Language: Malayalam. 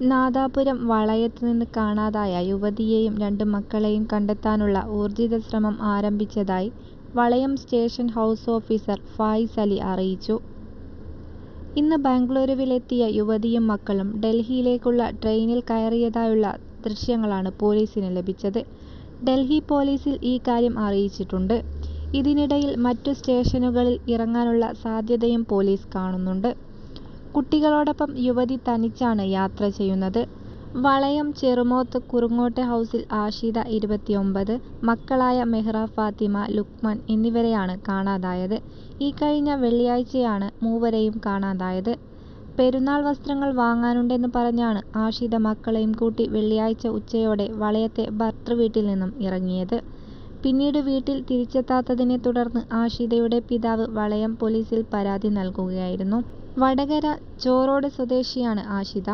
നാദാപുരം വളയത്ത് നിന്ന് കാണാതായ യുവതിയെയും രണ്ട് മക്കളെയും കണ്ടെത്താനുള്ള ഊർജിത ശ്രമം ആരംഭിച്ചതായി Valayam station house officer Faiz Ali അറിയിച്ചു. ഇന്ന് ബംഗളൂരുവിലെത്തിയ യുവതിയും മക്കളും ഡൽഹിയിലേക്കുള്ള ട്രെയിനിൽ കയറിയതായുള്ള ദൃശ്യങ്ങളാണ് പോലീസിന് ലഭിച്ചത്. ഡൽഹി പോലീസിൽ ഈ കാര്യം അറിയിച്ചിട്ടുണ്ട്. ഇതിനിടയിൽ മറ്റു സ്റ്റേഷനുകളിൽ ഇറങ്ങാനുള്ള സാധ്യതയും പോലീസ് കാണുന്നുണ്ട്. കുട്ടികളോടൊപ്പം യുവതി തനിച്ചാണ് യാത്ര ചെയ്യുന്നത്. വളയം ചെറുമോത്ത് കുറുങ്ങോട്ടെ ഹൗസിൽ ആഷിത ഇരുപത്തിയൊമ്പത്, മക്കളായ മെഹ്റ ഫാത്തിമ, ലുക്മാൻ എന്നിവരെയാണ് കാണാതായത്. ഇക്കഴിഞ്ഞ വെള്ളിയാഴ്ചയാണ് മൂവരെയും കാണാതായത്. പെരുന്നാൾ വസ്ത്രങ്ങൾ വാങ്ങാനുണ്ടെന്ന് പറഞ്ഞാണ് ആഷിത മക്കളെയും കൂട്ടി വെള്ളിയാഴ്ച ഉച്ചയോടെ വളയത്തെ ഭർതൃവീട്ടിൽ നിന്നും ഇറങ്ങിയത്. പിന്നീട് വീട്ടിൽ തിരിച്ചെത്താത്തതിനെ തുടർന്ന് ആഷിതയുടെ പിതാവ് വളയം പോലീസിൽ പരാതി നൽകുകയായിരുന്നു. വടകര ചോറോട് സ്വദേശിയാണ് ആഷിത.